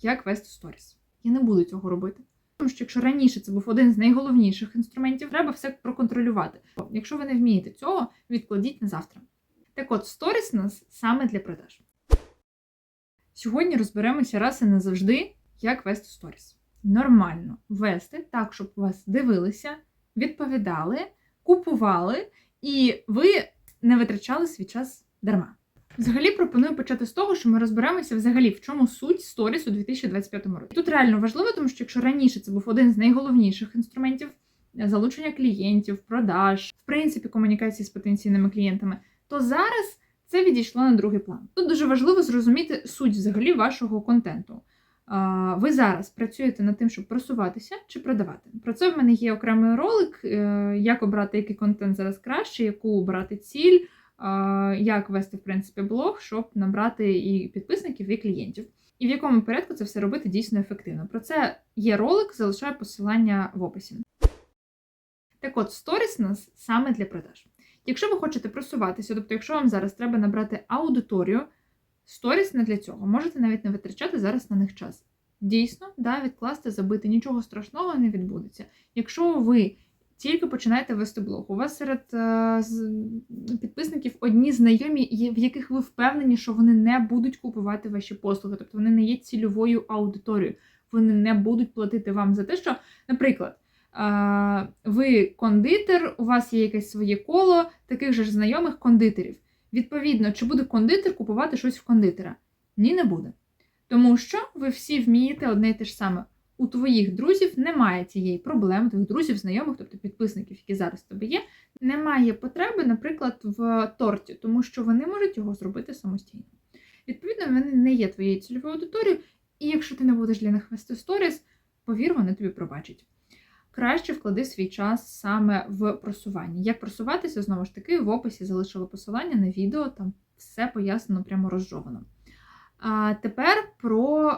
як вести сторіс. Я не буду цього робити. Тому що якщо раніше це був один з найголовніших інструментів, треба все проконтролювати. Якщо ви не вмієте цього, відкладіть на завтра. Так от, сторіс у нас саме для продаж. Сьогодні розберемося раз і назавжди, як вести сторіс. Нормально вести так, щоб вас дивилися, відповідали, купували, і ви не витрачали свій час дарма. Взагалі пропоную почати з того, що ми розберемося взагалі, в чому суть сторіс у 2025 році. Тут реально важливо, тому що якщо раніше це був один з найголовніших інструментів залучення клієнтів, продаж, в принципі, комунікації з потенційними клієнтами, то зараз це відійшло на другий план. Тут дуже важливо зрозуміти суть взагалі вашого контенту. Ви зараз працюєте над тим, щоб просуватися чи продавати. Про це в мене є окремий ролик, е, як обрати який контент зараз краще, яку обрати ціль, як вести в принципі блог, щоб набрати і підписників, і клієнтів. І в якому порядку це все робити дійсно ефективно. Про це є ролик, залишаю посилання в описі. Так от, сторіс нас саме для продаж. Якщо ви хочете просуватися, тобто, якщо вам зараз треба набрати аудиторію, сторіс не для цього. Можете навіть не витрачати зараз на них час. Дійсно, да, відкласти, забити, нічого страшного не відбудеться. Якщо ви тільки починаєте вести блог, у вас серед е, підписників одні знайомі, в яких ви впевнені, що вони не будуть купувати ваші послуги, тобто вони не є цільовою аудиторією, вони не будуть платити вам за те, що, наприклад, е, ви кондитер, у вас є якесь своє коло таких же ж знайомих кондитерів. Відповідно, чи буде кондитер купувати щось в кондитера? Ні, не буде. Тому що ви всі вмієте одне і те ж саме. У твоїх друзів немає цієї проблеми, твоїх друзів, знайомих, тобто підписників, які зараз в тебе є, немає потреби, наприклад, в торті, тому що вони можуть його зробити самостійно. Відповідно, вони не є твоєю цільовою аудиторією, і якщо ти не будеш для них вести сторіс, повір, вони тобі пробачать. Краще вклади свій час саме в просування. Як просуватися, знову ж таки, в описі залишила посилання на відео, там все пояснено, прямо розжовано. А тепер про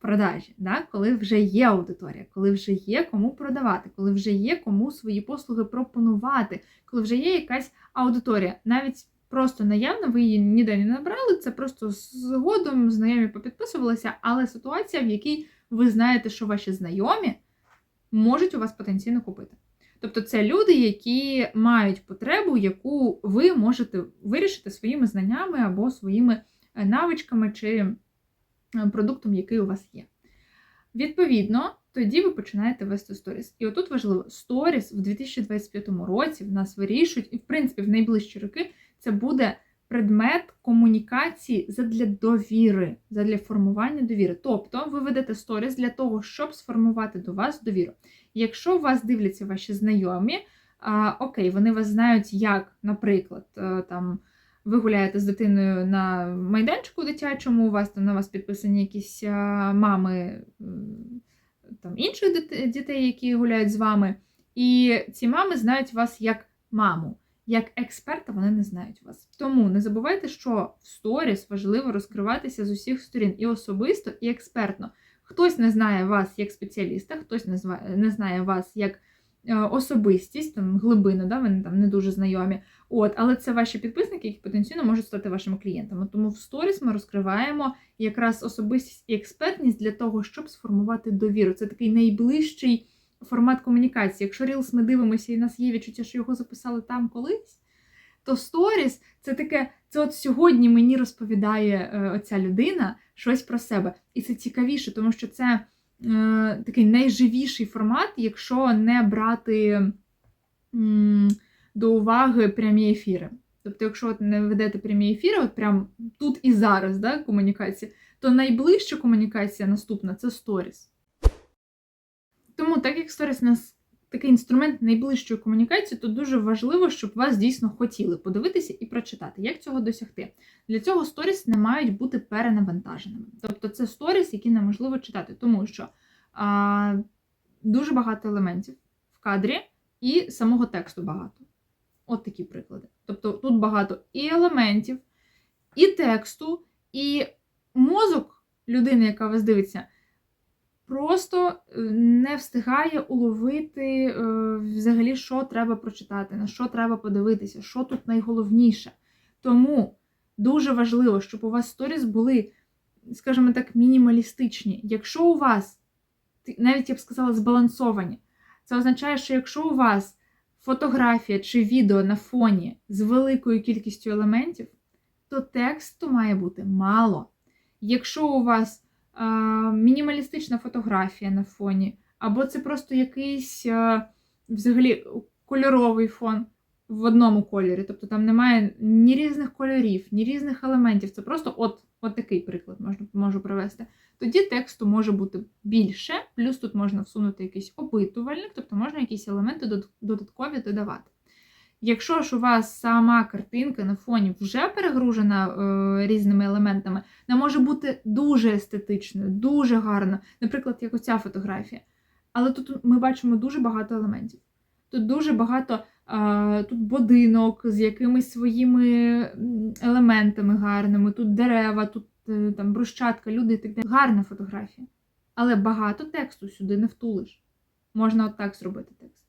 продажі, да? коли вже є аудиторія, коли вже є кому продавати, коли вже є кому свої послуги пропонувати, коли вже є якась аудиторія. Навіть просто наявно, ви її ніде не набрали, це просто згодом знайомі попідписувалися, але ситуація, в якій ви знаєте, що ваші знайомі можуть у вас потенційно купити. Тобто це люди, які мають потребу, яку ви можете вирішити своїми знаннями або своїми е, навичками чи продуктом, який у вас є. Відповідно, тоді ви починаєте вести сторіс. І отут важливо, сторіс в 2025 році в нас вирішують, і в принципі в найближчі роки це буде предмет комунікації задля довіри, задля формування довіри. Тобто ви ведете сторіс для того, щоб сформувати до вас довіру. Якщо вас дивляться ваші знайомі, а, окей, вони вас знають, як, наприклад, е, там ви гуляєте з дитиною на майданчику дитячому, у вас там на вас підписані якісь мами там, інших дітей, які гуляють з вами. І ці мами знають вас як маму. Як експерта вони не знають вас. Тому не забувайте, що в сторіс важливо розкриватися з усіх сторін і особисто, і експертно. Хтось не знає вас як спеціаліста, хтось не, знає вас як е, особистість, там глибина, да, вони там не дуже знайомі. От, але це ваші підписники, які потенційно можуть стати вашими клієнтами. Тому в сторіс ми розкриваємо якраз особистість і експертність для того, щоб сформувати довіру. Це такий найближчий формат комунікації. Якщо Reels ми дивимося і в нас є відчуття, що його записали там колись, то сторіс це таке, це от сьогодні мені розповідає е, оця людина щось про себе. І це цікавіше, тому що це е, такий найживіший формат, якщо не брати до уваги прямі ефіри. Тобто, якщо не ведете прямі ефіри, от прям тут і зараз да, комунікація, то найближча комунікація наступна це сторіс. Тому, так як сторіс нас такий інструмент найближчої комунікації, то дуже важливо, щоб вас дійсно хотіли подивитися і прочитати. Як цього досягти? Для цього сторіс не мають бути перенавантаженими. Тобто це сторіс, які неможливо читати, тому що а, дуже багато елементів в кадрі і самого тексту багато. От такі приклади. Тобто тут багато і елементів, і тексту, і мозок людини, яка вас дивиться, просто е, не встигає уловити е, взагалі, що треба прочитати, на що треба подивитися, що тут найголовніше. Тому дуже важливо, щоб у вас сторіс були скажімо так, мінімалістичні. Якщо у вас, навіть я б сказала, збалансовані, це означає, що якщо у вас фотографія чи відео на фоні з великою кількістю елементів, то тексту має бути мало. Якщо у вас е, мінімалістична фотографія на фоні, або це просто якийсь е, взагалі кольоровий фон в одному кольорі, тобто там немає ні різних кольорів, ні різних елементів, це просто от, от такий приклад можна, можу привести. Тоді тексту може бути більше, плюс тут можна всунути якийсь опитувальник, тобто можна якісь елементи додаткові додавати. Якщо ж у вас сама картинка на фоні вже перегружена е, різними елементами, вона може бути дуже естетичною, дуже гарно, наприклад, як оця фотографія. Але тут ми бачимо дуже багато елементів. Тут дуже багато е, тут будинок з якимись своїми елементами гарними, тут дерева, тут е, там брусчатка, люди і так далі. Гарна фотографія. Але багато тексту сюди не втулиш. Можна отак зробити текст.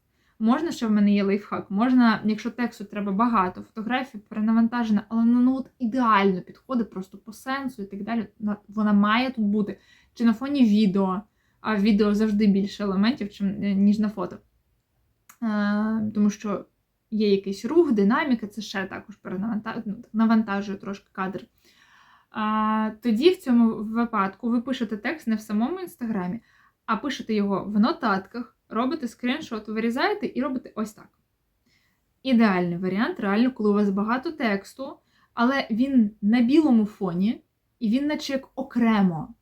Можна, ще в мене є лайфхак. Можна, якщо тексту треба багато, фотографія перенавантажена, але ну, от ідеально підходить просто по сенсу і так далі. Вона має тут бути. Чи на фоні відео, а відео завжди більше елементів, е, ніж на фото. Е, тому що є якийсь рух, динаміка, це ще також перенавантажує, ну, трошки кадр. А, тоді в цьому випадку ви пишете текст не в самому інстаграмі, а пишете його в нотатках, робите скріншот, вирізаєте і робите ось так. Ідеальний варіант, реально, коли у вас багато тексту, але він на білому фоні, і він наче як окремо.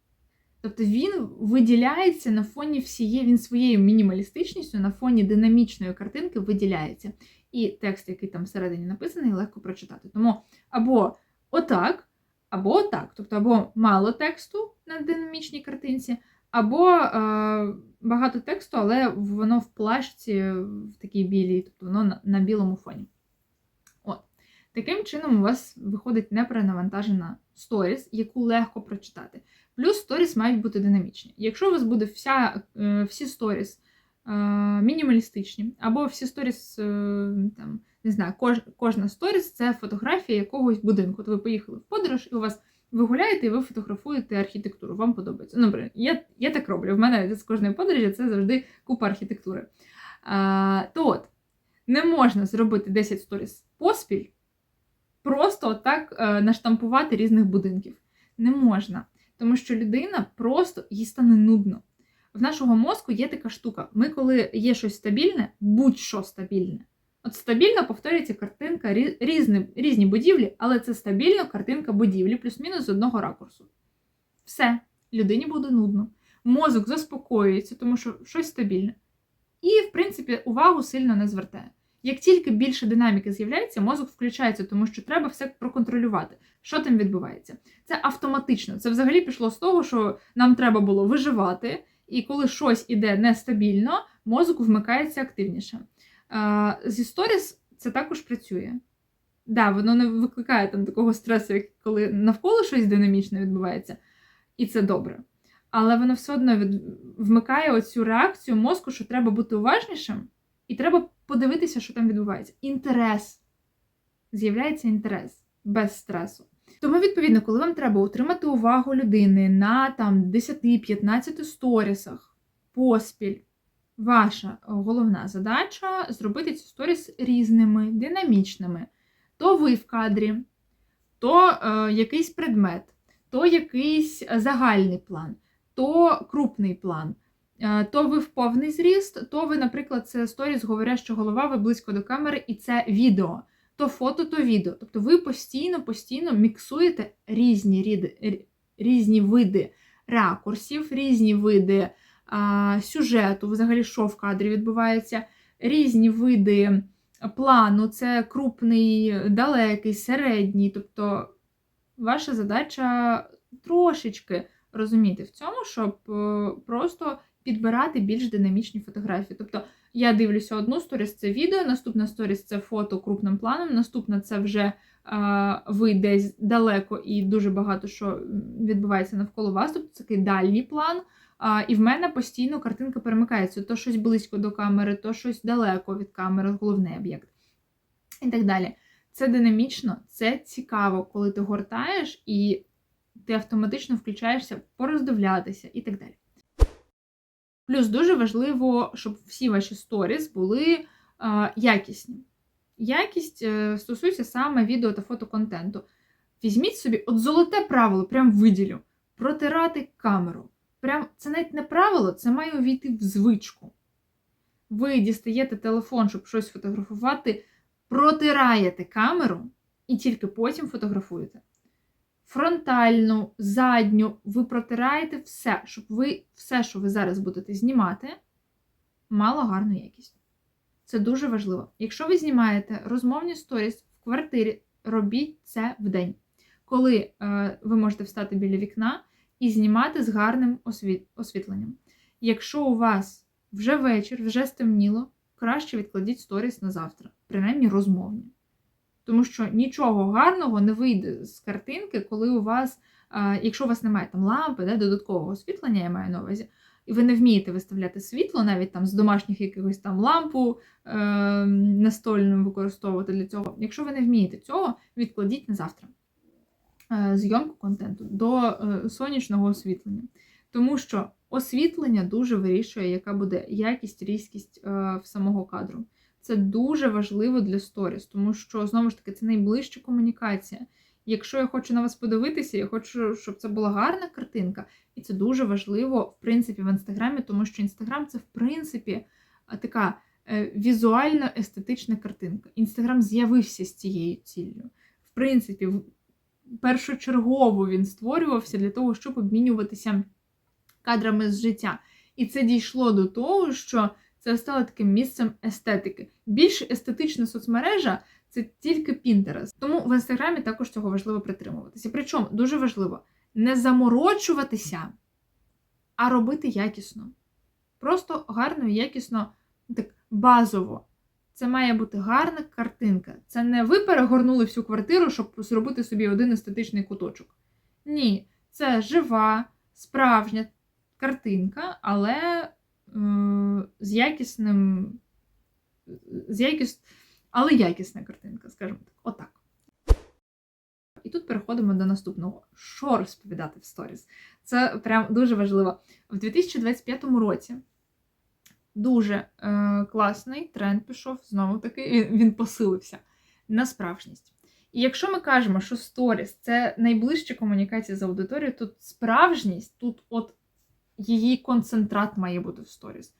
Тобто він виділяється на фоні всієї, він своєю мінімалістичністю на фоні динамічної картинки виділяється. І текст, який там всередині написаний, легко прочитати. Тому або отак, або отак. Тобто, або мало тексту на динамічній картинці, або е, багато тексту, але воно в плашці в такій білій, тобто воно на, білому фоні. От. Таким чином, у вас виходить неперенавантажена сторіс, яку легко прочитати. Плюс сторіс мають бути динамічні. Якщо у вас буде вся, е, всі сторіс е, мінімалістичні, або всі сторіс, е, там, не знаю, кож, кожна сторіс це фотографія якогось будинку. От ви поїхали в подорож, і у вас ви гуляєте і ви фотографуєте архітектуру, вам подобається. Ну, наприклад, я, я так роблю. В мене з кожної подорожі це завжди купа архітектури. А, то от, не можна зробити 10 сторіс поспіль, просто так е, наштампувати різних будинків. Не можна. Тому що людина просто їй стане нудно. В нашого мозку є така штука. Ми, коли є щось стабільне, будь-що стабільне. От стабільно повторюється картинка різні, різні будівлі, але це стабільно картинка будівлі, плюс-мінус з одного ракурсу. Все, людині буде нудно. Мозок заспокоюється, тому що щось стабільне. І, в принципі, увагу сильно не звертає. Як тільки більше динаміки з'являється, мозок включається, тому що треба все проконтролювати, що там відбувається. Це автоматично. Це взагалі пішло з того, що нам треба було виживати, і коли щось іде нестабільно, мозок вмикається активніше. Зі сторіс це також працює. Да, воно не викликає там такого стресу, як коли навколо щось динамічне відбувається, і це добре. Але воно все одно від... вмикає оцю реакцію мозку, що треба бути уважнішим, і треба подивитися, що там відбувається. Інтерес. З'являється інтерес без стресу. Тому, відповідно, коли вам треба утримати увагу людини на там 10-15 сторісах поспіль, ваша головна задача зробити ці сторіс різними, динамічними. То ви в кадрі, то е, якийсь предмет, то якийсь загальний план, то крупний план. Е, То ви в повний зріст, то ви, наприклад, це сторіс говоряща голова, ви близько до камери, і це відео. То фото, то відео. Тобто ви постійно, постійно міксуєте різні, різні види ракурсів, різні види сюжету, взагалі, що в кадрі відбувається, різні види плану, це крупний, далекий, середній. Тобто ваша задача трошечки розуміти в цьому, щоб е, просто підбирати більш динамічні фотографії. Тобто я дивлюся одну сторіс, це відео, наступна сторіс це фото крупним планом, наступна це вже ви десь далеко і дуже багато що відбувається навколо вас. Тобто такий дальній план. А, і в мене постійно картинка перемикається: то щось близько до камери, то щось далеко від камери, головний об'єкт. І так далі. Це динамічно, це цікаво, коли ти гортаєш і ти автоматично включаєшся пороздивлятися і так далі. Плюс дуже важливо, щоб всі ваші сторіс були е, якісні. Якість е, стосується саме відео та фотоконтенту. Візьміть собі от золоте правило, прям виділю. Протирати камеру. Прям це навіть не правило, це має увійти в звичку. Ви дістаєте телефон, щоб щось фотографувати, протираєте камеру і тільки потім фотографуєте. Фронтальну, задню, ви протираєте все, щоб ви все, що ви зараз будете знімати, мало гарну якість. Це дуже важливо. Якщо ви знімаєте розмовні сторіс в квартирі, робіть це вдень, коли е, ви можете встати біля вікна і знімати з гарним освіт... освітленням. Якщо у вас вже вечір, вже стемніло, краще відкладіть сторіс на завтра, принаймні розмовні. Тому що нічого гарного не вийде з картинки, коли у вас, е, якщо у вас немає там лампи, да, додаткового освітлення, я маю на увазі, і ви не вмієте виставляти світло, навіть там з домашніх якихось там лампу е, настольну використовувати для цього. Якщо ви не вмієте цього, відкладіть на завтра е, зйомку контенту до е, сонячного освітлення. Тому що освітлення дуже вирішує, яка буде якість, різкість е, в самого кадру. Це дуже важливо для сторіс, тому що, знову ж таки, це найближча комунікація. Якщо я хочу на вас подивитися, я хочу, щоб це була гарна картинка, і це дуже важливо, в принципі, в інстаграмі, тому що інстаграм це, в принципі, така е, візуально естетична картинка. Інстаграм з'явився з цією ціллю. В принципі, першочергово він створювався для того, щоб обмінюватися кадрами з життя. І це дійшло до того, що це стало таким місцем естетики. Більш естетична соцмережа це тільки Pinterest. Тому в інстаграмі також цього важливо притримуватися. Причому дуже важливо не заморочуватися, а робити якісно. Просто гарно і якісно, так базово. Це має бути гарна картинка. Це не ви перегорнули всю квартиру, щоб зробити собі один естетичний куточок. Ні, це жива, справжня картинка, але е, з якісним. З якіс... Але якісна картинка, скажімо так. Отак. І тут переходимо до наступного. Що розповідати в сторіс? Це прям дуже важливо. В 2025 році дуже е, класний тренд пішов, знову таки, він, він посилився на справжність. І якщо ми кажемо, що сторіс це найближча комунікація з аудиторією, тут справжність, тут от її концентрат має бути в сторіс.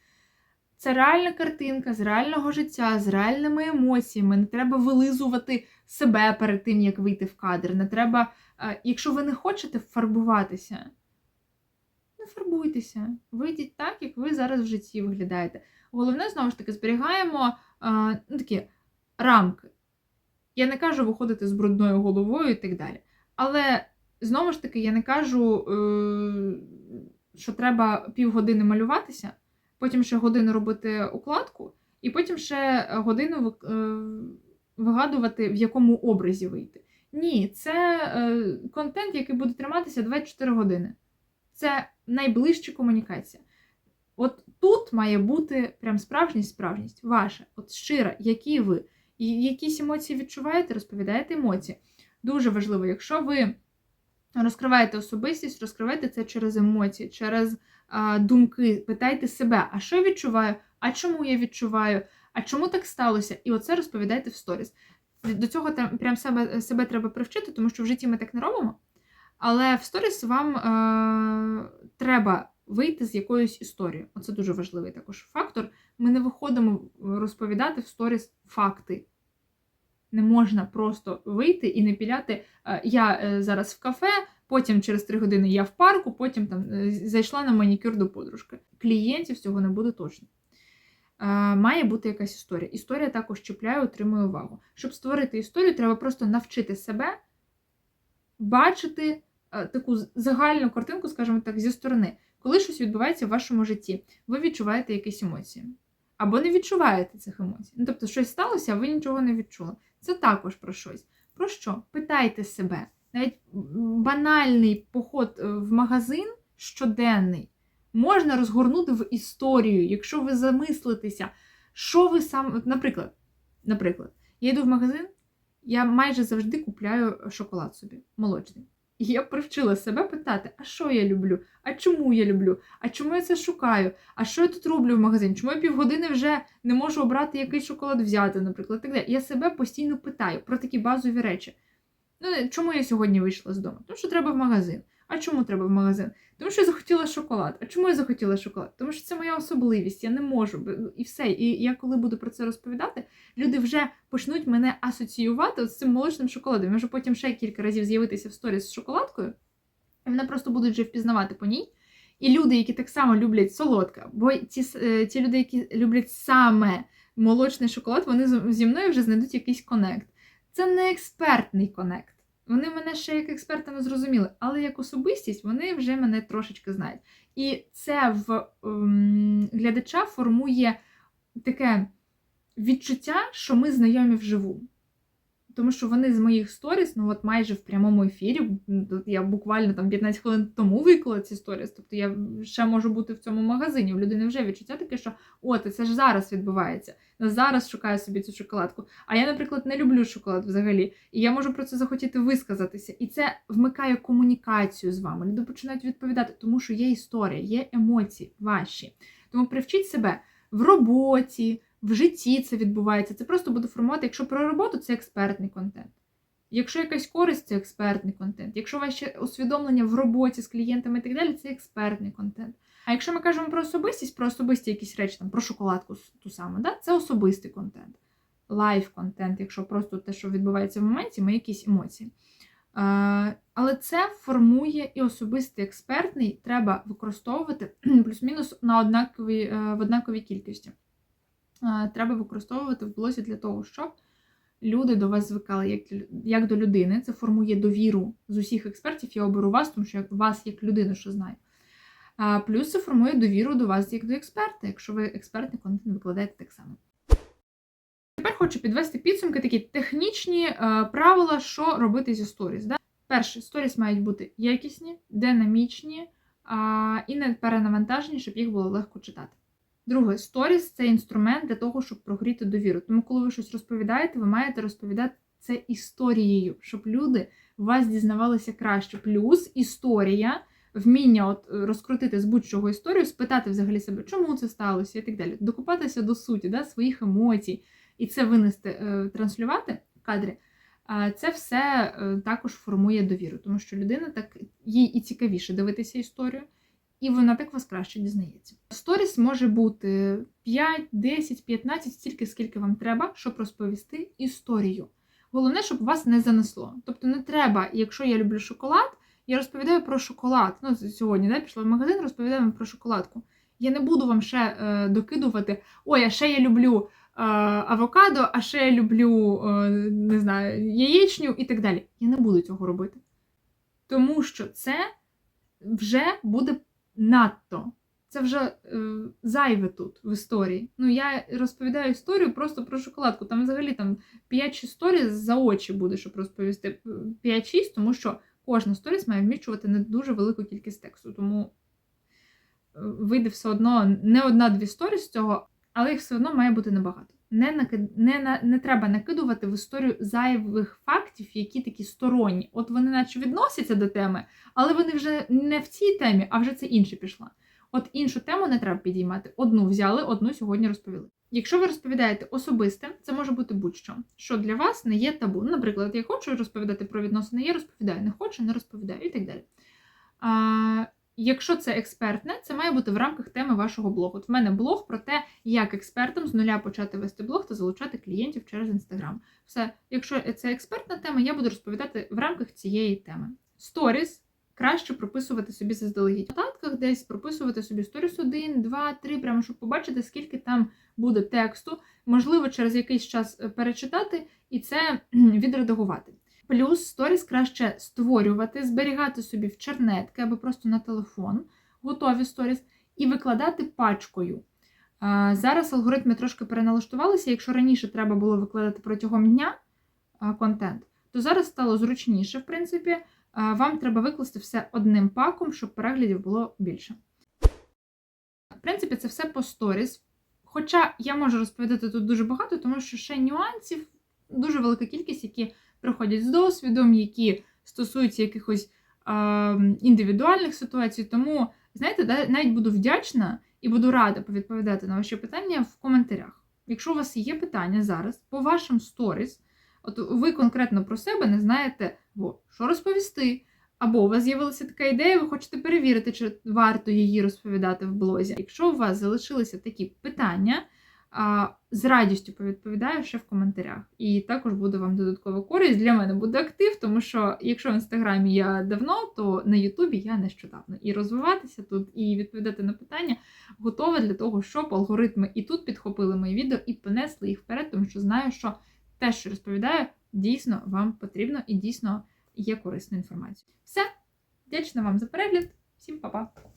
Це реальна картинка з реального життя, з реальними емоціями. Не треба вилизувати себе перед тим, як вийти в кадр. Не треба, е, якщо ви не хочете фарбуватися, не фарбуйтеся. Вийдіть так, як ви зараз в житті виглядаєте. Головне, знову ж таки, зберігаємо ну, такі рамки. Я не кажу виходити з брудною головою і так далі. Але знову ж таки, я не кажу, е, що треба півгодини малюватися, потім ще годину робити укладку, і потім ще годину е, вигадувати, в якому образі вийти. Ні, це е, контент, який буде триматися 24 години. Це найближча комунікація. От тут має бути прям справжність, справжність ваша, от щира, які ви. Якісь емоції відчуваєте, розповідаєте емоції. Дуже важливо, якщо ви розкриваєте особистість, розкривайте це через емоції, через думки. Питайте себе, а що я відчуваю, а чому я відчуваю, а чому так сталося? І оце розповідайте в сторіс. До цього прям себе, себе треба привчити, тому що в житті ми так не робимо. Але в сторіс вам е, треба вийти з якоюсь історією. Оце дуже важливий також фактор. Ми не виходимо розповідати в сторіс факти. Не можна просто вийти і не піляти. Е, я е, зараз в кафе, потім через три години я в парку, потім там е, зайшла на манікюр до подружки. Клієнтів цього не буде точно. Е, має бути якась історія. Історія також чіпляє, отримує увагу. Щоб створити історію, треба просто навчити себе бачити Е, таку загальну картинку, скажімо так, зі сторони, коли щось відбувається в вашому житті, ви відчуваєте якісь емоції. Або не відчуваєте цих емоцій. Ну, тобто, щось сталося, а ви нічого не відчули. Це також про щось. Про що? Питайте себе. Навіть банальний поход е, в магазин щоденний можна розгорнути в історію, якщо ви замислитеся, що ви сам. Наприклад, наприклад, я йду в магазин, я майже завжди купляю шоколад собі, молочний. І я привчила себе питати, а що я люблю? А чому я люблю? А чому я це шукаю? А що я тут роблю в магазині? Чому я півгодини вже не можу обрати який шоколад взяти, наприклад, так далі. Я себе постійно питаю про такі базові речі. Ну, чому я сьогодні вийшла з дому? Тому що треба в магазин. А чому треба в магазин? Тому що я захотіла шоколад. А чому я захотіла шоколад? Тому що це моя особливість, я не можу. І все. І я коли буду про це розповідати, люди вже почнуть мене асоціювати з цим молочним шоколадом. Може потім ще кілька разів з'явитися в сторіс з шоколадкою, і мене просто будуть вже впізнавати по ній. І люди, які так само люблять солодке, бо ті, е, ті люди, які люблять саме молочний шоколад, вони зі мною вже знайдуть якийсь конект. Це не експертний конект. Вони мене ще як експерта не зрозуміли, але як особистість вони вже мене трошечки знають. І це в ем, глядача формує таке відчуття, що ми знайомі вживу. Тому що вони з моїх сторіс, ну от майже в прямому ефірі, я буквально там 15 хвилин тому виклала ці сторіс, тобто я ще можу бути в цьому магазині. У людини вже відчуття таке, що от це ж зараз відбувається. Я зараз шукаю собі цю шоколадку. А я, наприклад, не люблю шоколад взагалі. І я можу про це захотіти висказатися. І це вмикає комунікацію з вами. Люди починають відповідати, тому що є історія, є емоції ваші. Тому привчіть себе в роботі, в житті це відбувається. Це просто буде формувати. Якщо про роботу, це експертний контент. Якщо якась користь, це експертний контент. Якщо ваше усвідомлення в роботі з клієнтами і так далі, це експертний контент. А якщо ми кажемо про особистість, про особисті якісь речі, там про шоколадку ту саму, да? це особистий контент, лайв контент, якщо просто те, що відбувається в моменті, ми якісь емоції. Е, але це формує і особистий експертний, треба використовувати плюс-мінус на однаковій, е, в однаковій кількості. Е, треба використовувати в блозі для того, щоб люди до вас звикали як, як до людини. Це формує довіру з усіх експертів. Я оберу вас, тому що я вас як людину, що знаю. Плюс це формує довіру до вас як до експерта, якщо ви експертний контент викладаєте так само. Тепер хочу підвести підсумки такі технічні е, правила, що робити зі сторіс. Да? Перше, сторіс мають бути якісні, динамічні а, і не перенавантажені, щоб їх було легко читати. Друге, сторіс це інструмент для того, щоб прогріти довіру. Тому, коли ви щось розповідаєте, ви маєте розповідати це історією, щоб люди вас дізнавалися краще. Плюс історія, вміння от е, розкрутити з будь-чого історію, спитати взагалі себе, чому це сталося, і так далі. Докопатися до суті, да, своїх емоцій, і це винести, е, транслювати в кадрі. Це все е, також формує довіру, тому що людина так їй і цікавіше дивитися історію, і вона так вас краще дізнається. Сторіс може бути 5, 10, 15, стільки, скільки вам треба, щоб розповісти історію. Головне, щоб вас не занесло. Тобто не треба, якщо я люблю шоколад, я розповідаю про шоколад. Ну, сьогодні да, пішла в магазин, розповідаю вам про шоколадку. Я не буду вам ще е, докидувати, ой, а ще я люблю е, авокадо, а ще я люблю е, не знаю, яєчню і так далі. Я не буду цього робити. Тому що це вже буде надто. Це вже е, зайве тут в історії. Ну, я розповідаю історію просто про шоколадку. Там взагалі там 5-6 сторіс за очі буде, щоб розповісти 5-6, тому що кожна сторіс має вміщувати не дуже велику кількість тексту. Тому е, вийде все одно не одна-дві сторіс з цього, але їх все одно має бути небагато. Не, накид... не, не треба накидувати в історію зайвих фактів, які такі сторонні. От вони, наче відносяться до теми, але вони вже не в цій темі, а вже це інше пішла. От іншу тему не треба підіймати. Одну взяли, одну сьогодні розповіли. Якщо ви розповідаєте особисте, це може бути будь-що, що для вас не є табу. Наприклад, я хочу розповідати про відносини, я розповідаю, не хочу, не розповідаю і так далі. А, Якщо це експертне, це має бути в рамках теми вашого блогу. От в мене блог про те, як експертам з нуля почати вести блог та залучати клієнтів через інстаграм. Все, якщо це експертна тема, я буду розповідати в рамках цієї теми. Сторіс краще прописувати собі заздалегідь. В нотатках десь прописувати собі сторіс 1, 2, 3, прямо щоб побачити, скільки там буде тексту. Можливо, через якийсь час е, перечитати і це відредагувати. Плюс сторіс краще створювати, зберігати собі в чернетки або просто на телефон, готові сторіс, і викладати пачкою. Зараз алгоритми трошки переналаштувалися. Якщо раніше треба було викладати протягом дня контент, то зараз стало зручніше, в принципі. Вам треба викласти все одним паком, щоб переглядів було більше. В принципі, це все по сторіс. Хоча я можу розповідати тут дуже багато, тому що ще нюансів дуже велика кількість, які приходять з досвідом, які стосуються якихось е, індивідуальних ситуацій. Тому, знаєте, навіть буду вдячна і буду рада повідповідати на ваші питання в коментарях. Якщо у вас є питання зараз по вашим сторіс, от ви конкретно про себе не знаєте, бо що розповісти. Або у вас з'явилася така ідея, ви хочете перевірити, чи варто її розповідати в блозі. Якщо у вас залишилися такі питання, а, з радістю повідповідаю ще в коментарях. І також буде вам додаткова користь. Для мене буде актив, тому що якщо в інстаграмі я давно, то на Ютубі я нещодавно. І розвиватися тут, і відповідати на питання готова для того, щоб алгоритми і тут підхопили мої відео і понесли їх вперед, тому що знаю, що те, що розповідаю, дійсно вам потрібно і дійсно є корисною інформацією. Все, вдячна вам за перегляд. Всім па-па!